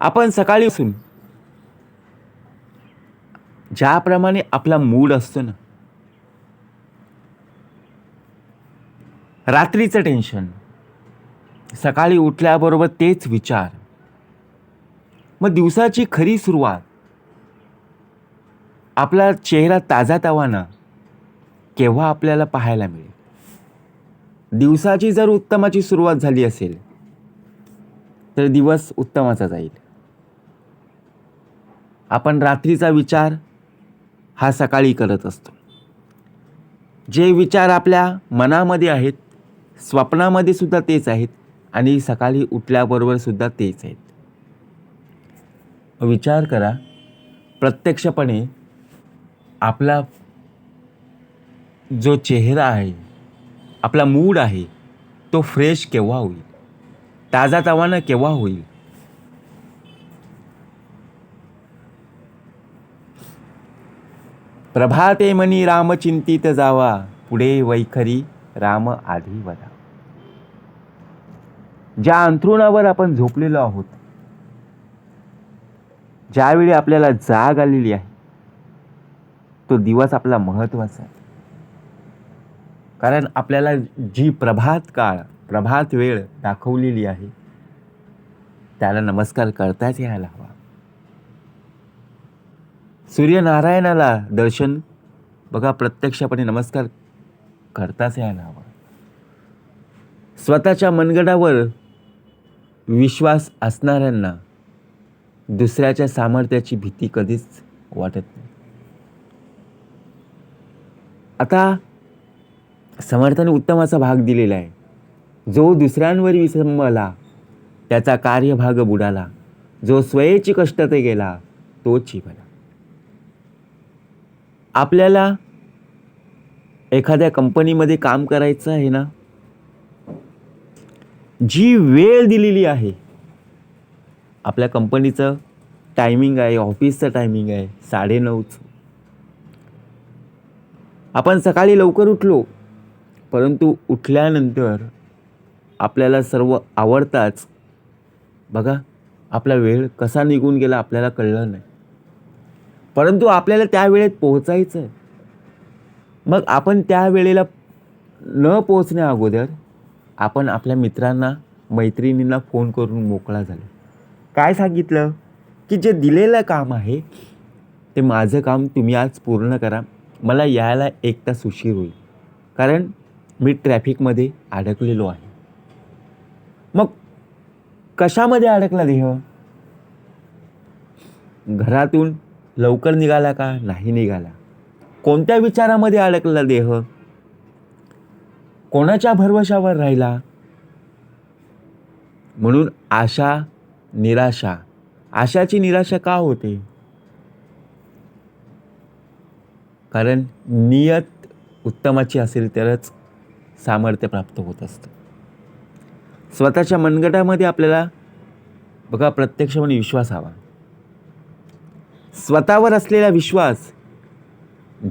आपण सकाळी असून ज्याप्रमाणे आपला मूड असतो ना रात्रीचं टेन्शन सकाळी उठल्याबरोबर तेच विचार. मग दिवसाची खरी सुरुवात. आपला चेहरा ताजा तवाना केव्हा आपल्याला पाहायला मिळेल? दिवसाची जर उत्तमाची सुरुवात झाली असेल तर दिवस उत्तमाचा जाईल. आपण रात्रीचा विचार हा सकाळी करत असतो. जे विचार आपल्या मनामध्ये आहेत स्वप्नामध्ये सुद्धा तेच आहेत आणि सकाळी उठल्याबरोबर सुद्धा तेच आहेत. विचार करा प्रत्यक्षपणे आपला जो चेहरा आहे आपला मूड आहे तो फ्रेश केव्हा होईल? ताजातवानं केव्हा होईल? प्रभाते मनी राम चिंतित जावा पुढे वैखरी राम आधी वदा ज्या अंथरुणावर आपण झोपलेलो आहोत ज्यावेळी आपल्याला जाग आलेली आहे तो दिवस आपला महत्त्वाचा आहे. कारण आपल्याला जी प्रभात काळ प्रभात वेळ दाखवलेली आहे त्याला नमस्कार करताच यायला हवा. सूर्यनारायणाला दर्शन. बघा प्रत्यक्षपणे नमस्कार करताच यायला हवा स्वतःच्या मनगडावर विश्वास असणाऱ्यांना दुसऱ्याच्या सामर्थ्याची भीती कधीच वाटत नाही. आता समर्थाने उत्तमाचा भाग दिलेला आहे. जो दुसऱ्यांवर विसंबला त्याचा कार्यभाग बुडाला. जो स्वयेची कष्ट ते गेला तोच शिवला आपल्याला एखाद्या कंपनीमध्ये काम करायचं आहे ना? जी वेळ दिलेली आहे आपल्या कंपनीचं टायमिंग आहे ऑफिसचं टायमिंग आहे साडेनऊचं. आपण सकाळी लवकर उठलो परंतु उठल्यानंतर आपल्याला सर्व आवडताच बघा आपला वेळ कसा निघून गेला आपल्याला कळलं नाही. परंतु आपल्याला त्या वेळेत पोहोचायचं आहे मग आपण त्या वेळेला न पोहोचण्या अगोदर आपण आपल्या मित्रांना मैत्रिणींना फोन करून मोकळा झाला. काय सांगितलं? की जे दिलेलं काम आहे ते माझं काम तुम्ही आज पूर्ण करा. मला यायला एक तास उशीर होईल. कारण मी ट्रॅफिकमध्ये अडकलेलो आहे. मग कशामध्ये अडकला देह? घरातून लवकर निघाला का? नाही निघाला. कोणत्या विचारामध्ये अडकला देह? कोणाच्या भरवशावर राहिला? म्हणून आशा निराशा. आशाची निराशा का होते? कारण नियत उत्तमाची असेल तरच सामर्थ्य प्राप्त होत असतं. स्वतःच्या मनगटामध्ये आपल्याला बघा प्रत्यक्षपणे विश्वास हवा. स्वतःवर असलेला विश्वास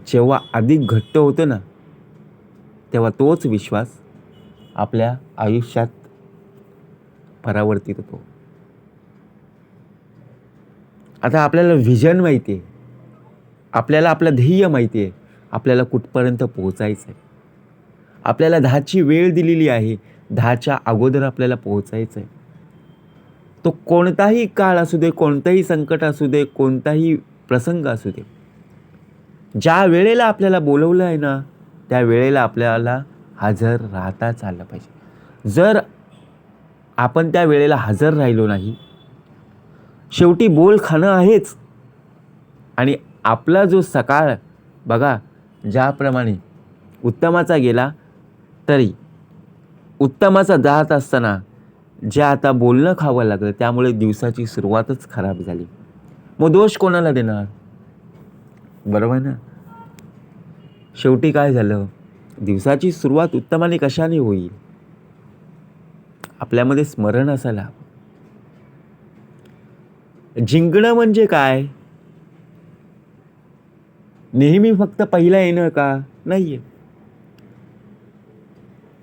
जेव्हा अधिक घट्ट होतो ना तेव्हा तोच विश्वास आपल्या आयुष्यात परावर्तित होतो. आता आपल्याला व्हिजन माहिती आहे. आपल्याला आपलं ध्येय माहिती आहे. आपल्याला कुठपर्यंत पोहोचायचं आहे आपल्याला दहाची वेळ दिलेली आहे. दहाच्या अगोदर आपल्याला पोहोचायचं आहे तो कोणताही काळ असू दे कोणतंही संकट असू दे कोणताही प्रसंग असू दे. ज्या वेळेला आपल्याला बोलवलं आहे ना त्या वेळेला आपल्याला हजर राहताच आलं पाहिजे. जर आपण त्या वेळेला हजर राहिलो नाही शेवटी बोल खाणं आहेच. आणि आपला जो सकाळ बघा ज्याप्रमाणे उत्तमाचा गेला तरी उत्तमाचा जात असताना जे आता बोलणं खावं लागलं त्यामुळे दिवसाची सुरुवातच खराब झाली. मग दोष कोणाला देणार? बरोबर ना? शेवटी काय झालं? दिवसाची सुरुवात उत्तमाने कशाने होईल? आपल्यामध्ये स्मरण असायला जिंकणं म्हणजे काय? नेहमी फक्त पहिला येणं का? नाहीये.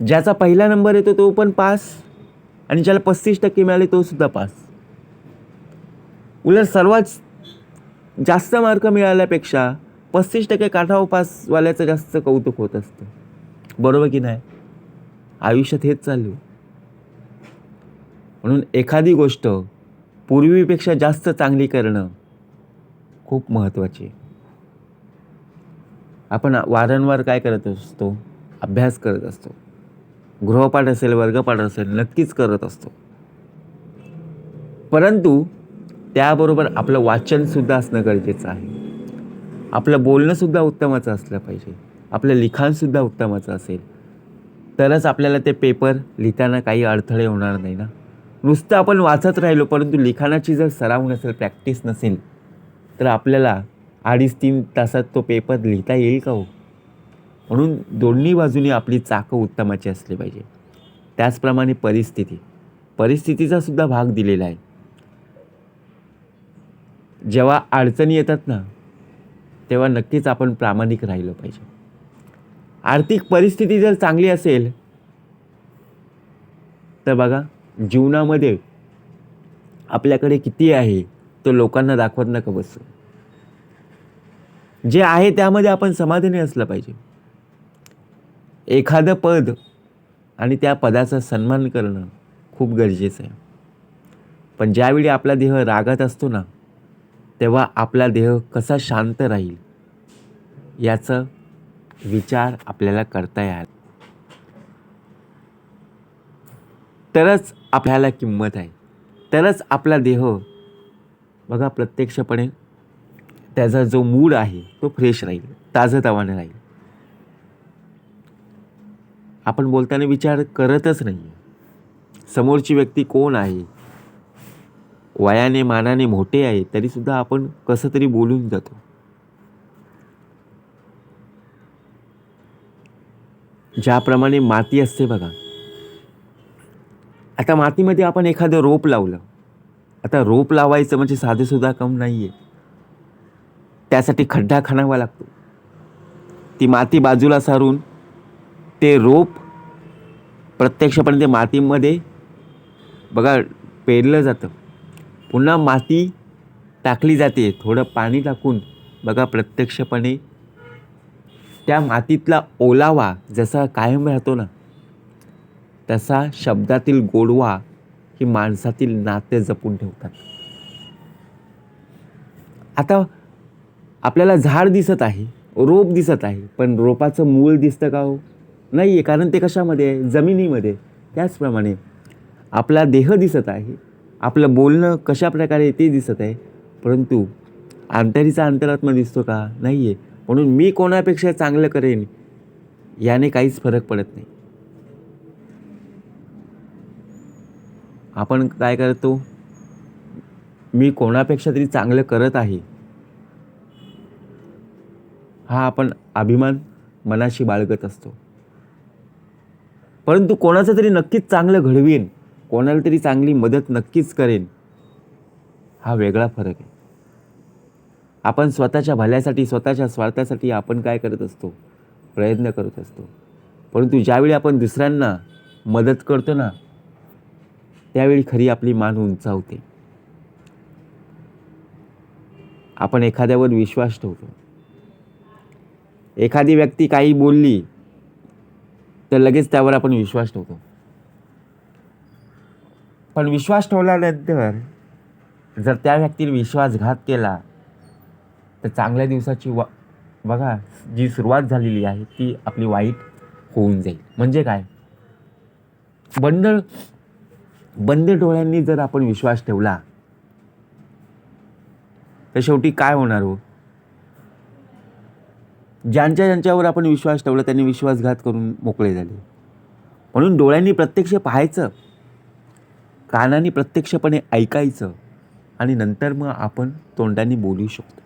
ज्याचा पहिला नंबर येतो तो पण पास. आणि ज्याला पस्तीस टक्के मिळाले तो सुद्धा पास. उलट सर्वात जास्त मार्क मिळाल्यापेक्षा पस्तीस टक्के काठाव पासवाल्याचं जास्त कौतुक होत असतं. बरोबर की नाही? आयुष्यात हेच चालू म्हणून एखादी गोष्ट पूर्वीपेक्षा जास्त चांगली करणं खूप महत्त्वाची आहे. आपण वारंवार काय करत असतो? अभ्यास करत असतो. गृहपाठ असेल वर्गपाठ असेल नक्कीच करत असतो. परंतु त्याबरोबर आपलं वाचनसुद्धा असणं गरजेचं आहे. आपलं बोलणंसुद्धा उत्तमाचं असलं पाहिजे. आपलं लिखाणसुद्धा उत्तमाचं असेल. तरच आपल्याला ते पेपर लिहिताना काही अडथळे होणार नाही ना? नुसतं आपण वाचत राहिलो परंतु लिखाणाची जर सराव नसेल प्रॅक्टिस नसेल तर आपल्याला अडीच तीन तासात तो पेपर लिहिता येईल का हो? म्हणून दोन्ही बाजूनी आपली चाकं उत्तमाची असली पाहिजे. त्याचप्रमाणे परिस्थिती. परिस्थितीचा सुद्धा भाग दिलेला आहे. जेव्हा अडचणी येतात ना तेव्हा नक्कीच आपण प्रामाणिक राहिलं पाहिजे. आर्थिक परिस्थिती जर चांगली असेल तर बघा जीवनामध्ये आपल्याकडे किती आहे तो लोकांना दाखवत नका बसू. जे आहे त्यामध्ये आपण समाधानी असलं पाहिजे. एखादं पद आणि त्या पदाचा सन्मान करणं खूप गरजेचं आहे. पण ज्यावेळी आपला देह रागात असतो ना तेव्हा आपला देह कसा शांत राहील याचं विचार आपल्याला करता याल तरच आपल्याला किंमत आहे. तरच आपला देह बघा प्रत्यक्षपणे त्याचा जो मूड आहे तो फ्रेश राहील ताजंतवानं राहील. आपण बोलताना विचार करतच नाही समोरची व्यक्ती कोण आहे? वयाने मानाने मोठे आहे तरीसुद्धा आपण कसं तरी बोलून जातो. ज्याप्रमाणे माती असते बघा. आता मातीमध्ये आपण एखादं रोप लावलं. आता रोप लावायचं म्हणजे साधेसुद्धा कम नाही आहे त्यासाठी खड्डा खणावा लागतो. ती माती बाजूला सारून ते रोप प्रत्यक्षपणे ते मातीमध्ये बघा पेरलं जातं. पुन्हा माती टाकली जाते थोडं पाणी टाकून. बघा प्रत्यक्षपणे त्या मातीतला ओलावा जसा कायम राहतो ना तसा शब्दातील गोडवा ही माणसातील नाते जपून ठेवतात. आता आपल्याला झाड दिसत आहे रोप दिसत आहे पण रोपाचं मूळ दिसतं का हो? नाही आहे कारण ते कशामध्ये? आहे जमिनीमध्ये. त्याचप्रमाणे आपला देह दिसत आहे. आपलं बोलणं कशा प्रकारे ते दिसत आहे. परंतु अंतरीचा अंतरात्मा दिसतो का? नाही आहे म्हणून मी कोणापेक्षा चांगलं करेन याने काहीच फरक पडत नाही. आपण काय करतो? मी कोणापेक्षा तरी चांगलं करत आहे. हा आपण अभिमान मनाशी बाळगत असतो. परंतु कोणाचं तरी नक्कीच चांगलं घडवीन कोणाला तरी चांगली मदत नक्कीच करेन हा वेगळा फरक आहे. आपण स्वतःच्या भल्यासाठी स्वतःच्या स्वार्थासाठी आपण काय करत असतो? प्रयत्न करत असतो. परंतु ज्यावेळी आपण दुसऱ्यांना मदत करतो ना त्यावेळी खरी आपली मान उंचावते. आपण एखाद्यावर विश्वास ठेवतो. एखादी व्यक्ती काही बोलली तर लगेच त्यावर आपण विश्वास ठेवतो. पण विश्वास ठेवल्यानंतर जर त्या व्यक्तीने विश्वासघात केला तर चांगल्या दिवसाची वा बघा जी सुरुवात झालेली आहे ती आपली वाईट होऊन जाईल. म्हणजे काय? बंद बंद डोळ्यांनी जर आपण विश्वास ठेवला तर शेवटी काय होणार हो? ज्यांच्या ज्यांच्यावर आपण विश्वास ठेवला त्यांनी विश्वासघात करून मोकळे झाले. म्हणून डोळ्यांनी प्रत्यक्ष पाहायचं कानाने प्रत्यक्षपणे ऐकायचं आणि नंतर मग आपण तोंडाने बोलू शकतो.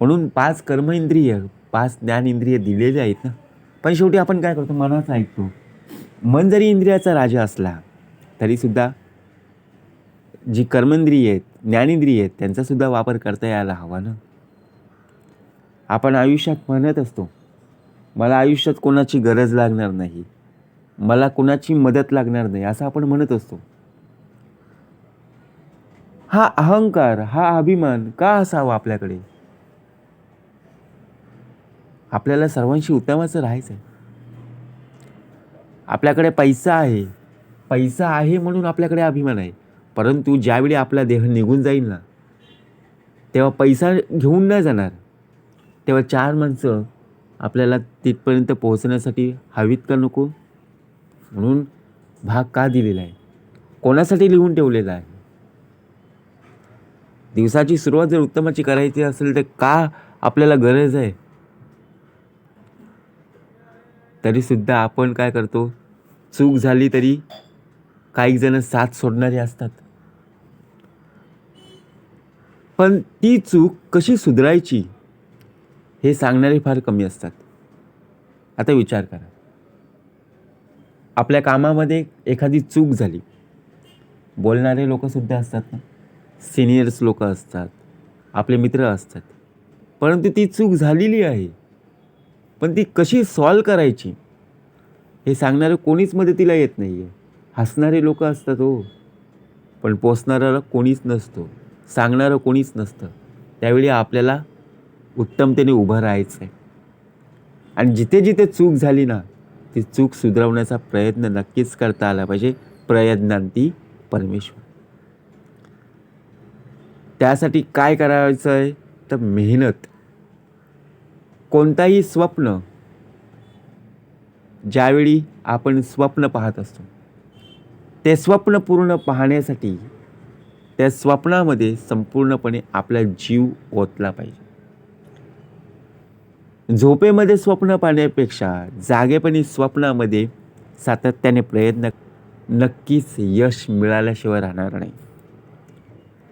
म्हणून पाच कर्मेंद्रिय पाच ज्ञानेंद्रिय दिलेले आहेत ना. पण शेवटी आपण काय करतो? मनाचं ऐकतो. मन जरी इंद्रियाचा राजा असला तरीसुद्धा जी कर्मेंद्रिय आहेत ज्ञानेंद्रिय आहेत त्यांचासुद्धा वापर करता यायला हवा ना. आपण आयुष्यात म्हणत असतो मला आयुष्यात कोणाची गरज लागणार नाही. मला कोणाची मदत लागणार नाही. असं आपण म्हणत असतो. हा अहंकार हा अभिमान का असावा आपल्याकडे? आपल्याला सर्वांशी उत्तमाचं राहायचं आहे आपल्याकडे पैसा आहे. पैसा आहे म्हणून आपल्याकडे अभिमान आहे. परंतु ज्यावेळी आपला देह निघून जाईल ना तेव्हा पैसा घेऊन नाही जाणार. तेव्हा चार माणसं आपल्याला तिथपर्यंत पोहोचण्यासाठी हवीत का नको? म्हणून भाग का दिलेला आहे? कोणासाठी लिहून ठेवलेला आहे? दिवसाची सुरुवात जर उत्तमाची करायची असेल तर का आपल्याला गरज आहे? तरीसुद्धा आपण काय करतो? चूक झाली तरी काही जण साथ सोडणारे असतात. पण ती चूक कशी सुधारायची? हे सांगणारे फार कमी असतात. आता विचार करा. आपल्या कामामध्ये एखादी चूक झाली. बोलणारे लोकसुद्धा असतात ना. सिनियर्स लोक असतात. आपले मित्र असतात. परंतु ती चूक झालेली आहे. पण ती कशी सॉल्व करायची? हे सांगणारं कोणीच मदतीला येत नाही आहे हसणारे लोक असतात हो. पण पोचणारा कोणीच नसतो. सांगणारं कोणीच नसतं. त्यावेळी आपल्याला उत्तमतेने उभं राहायचं आहे आणि जिथे जिथे चूक झाली ना ती चूक सुधारवण्याचा प्रयत्न नक्कीच करता आला पाहिजे. प्रयत्नांती परमेश्वर. त्यासाठी काय करायचं आहे तर मेहनत. कोणताही स्वप्न ज्यावेळी आपण स्वप्न पाहत असतो ते स्वप्न पूर्ण पाहण्यासाठी त्या स्वप्नामध्ये संपूर्णपणे आपला जीव ओतला पाहिजे. झोपेमध्ये स्वप्न पाहण्यापेक्षा जागेपणी स्वप्नामध्ये सातत्याने प्रयत्न नक्कीच यश मिळाल्याशिवाय राहणार नाही.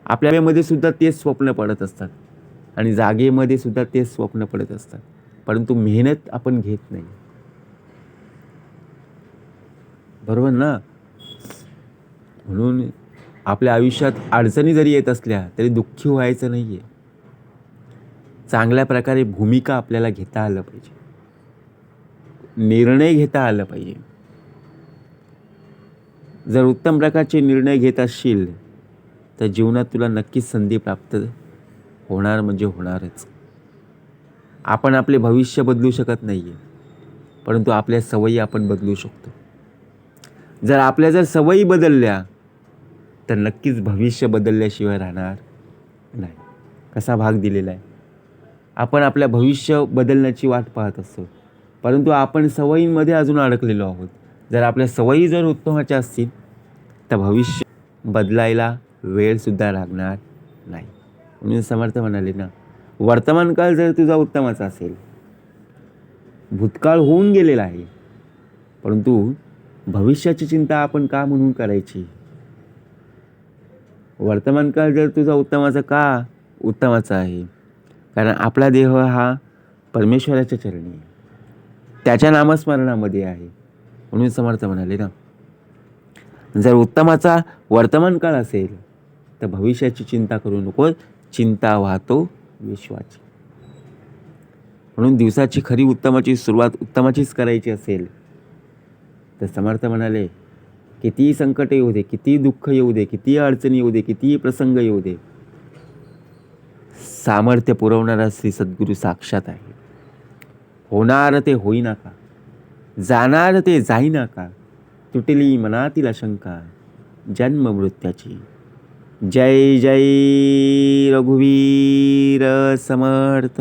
आपल्यामध्ये सुद्धा तेच स्वप्न पडत असतात आणि जागेमध्ये सुद्धा तेच स्वप्न पडत असतात. परंतु मेहनत आपण घेत नाही. बरोबर ना? म्हणून आपल्या आयुष्यात अडचणी जरी येत असल्या तरी दुःखी व्हायचं नाही आहे चांगल्या प्रकारे भूमिका आपल्याला घेता आलं पाहिजे. निर्णय घेता आलं पाहिजे. जर उत्तम प्रकारचे निर्णय घेत असशील तर जीवनात तुला नक्कीच संधी प्राप्त होणार म्हणजे होणारच. आपण आपले भविष्य बदलू शकत नाही आहे परंतु आपल्या सवयी आपण बदलू शकतो. जर आपल्या जर सवयी बदलल्या तर नक्कीच भविष्य बदलल्याशिवाय राहणार नाही. कसा भाग दिलेला आहे? आपण आपल्या भविष्य बदलण्याची वाट पाहत असतो. परंतु आपण सवयींमध्ये अजून अडकलेलो आहोत. जर आपल्या सवयी जर उत्तमाच्या असतील तर भविष्य बदलायला वेळसुद्धा लागणार नाही. म्हणून समर्थ म्हणाले ना वर्तमान काळ जर तुझा उत्तमाचा असेल भूतकाळ होऊन गेलेला आहे. परंतु भविष्याची चिंता आपण का म्हणून करायची? वर्तमान काळ जर तुझा उत्तमाचा का? उत्तमाचा आहे. कारण आपला देह हा परमेश्वराच्या चरणी आहे. त्याच्या नामस्मरणामध्ये आहे. म्हणून समर्थ म्हणाले ना. जर उत्तमाचा वर्तमान काळ असेल तर भविष्याची चिंता करू नको. चिंता वाहतो विश्वाची. म्हणून दिवसाची खरी उत्तमाची सुरुवात उत्तमाचीच करायची असेल तर समर्थ म्हणाले कितीही संकट येऊ दे कितीही दुःख येऊ दे कितीही अडचणी येऊ दे कितीही प्रसंग येऊ दे. सामर्थ्य पुरवणारा श्री सद्गुरू साक्षात आहे. होणार ते होईना का? जाणार ते जाईना का? तुटली मनातील आशंका जन्म मृत्याची. जय जय रघुवीर समर्थ.